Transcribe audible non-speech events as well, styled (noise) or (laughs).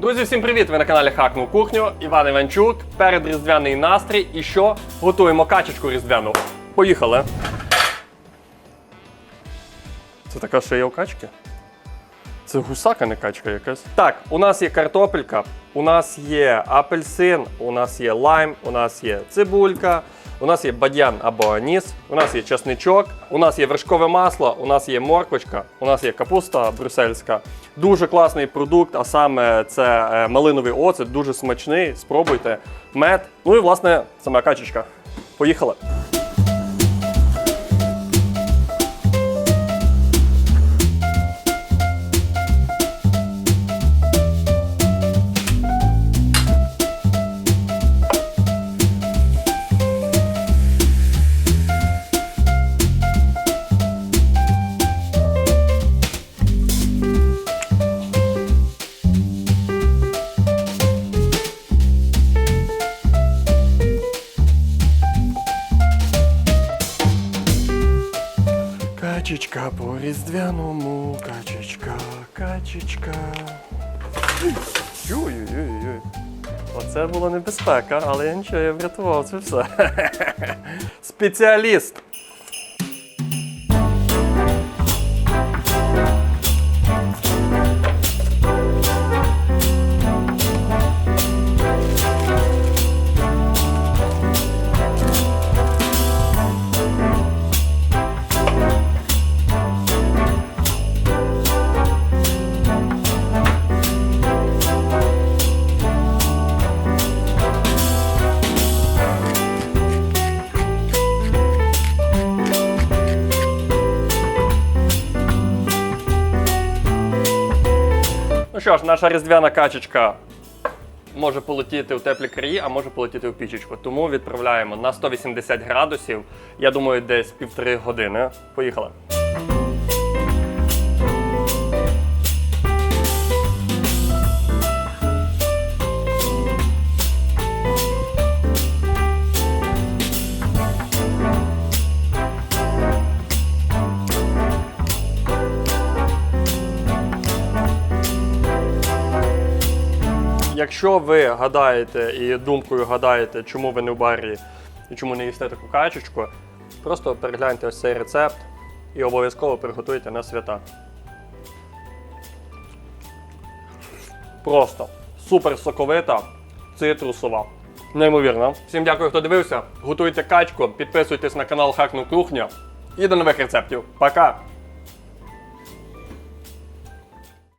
Друзі, всім привіт! Ви на каналі Хакнув кухню. Іван Іванчук. Перед різдвяний настрій. І що? Готуємо качечку різдвяну. Поїхали. Це така шия у качки? Це гусака, не качка якась. Так, у нас є картопелька, у нас є апельсин, у нас є лайм, у нас є цибулька, у нас є бадьян або аніс, у нас є чесничок, у нас є вершкове масло, у нас є морквочка, у нас є капуста брюссельська. Дуже класний продукт, а саме це е, малиновий оцет, дуже смачний. Спробуйте. Мед. Ну і власне сама качечка. Поїхали. Качечка по різдвяному, качечка, качечка. Ой-ой-ой. Оце була небезпека, але я нічого, я врятував це все. (laughs) Спеціаліст. Ну що ж, наша різдвяна качечка може полетіти у теплі краї, а може полетіти у пічечку. Тому відправляємо на 180 градусів. Я думаю, десь півтори години. Поїхали. Якщо ви гадаєте і думкою гадаєте, чому ви не в барі і чому не їсте таку качечку, просто перегляньте ось цей рецепт і обов'язково приготуйте на свята. Просто супер соковита, цитрусова. Неймовірно. Всім дякую, хто дивився. Готуйте качку, підписуйтесь на канал Хакну Кухня і до нових рецептів. Пока!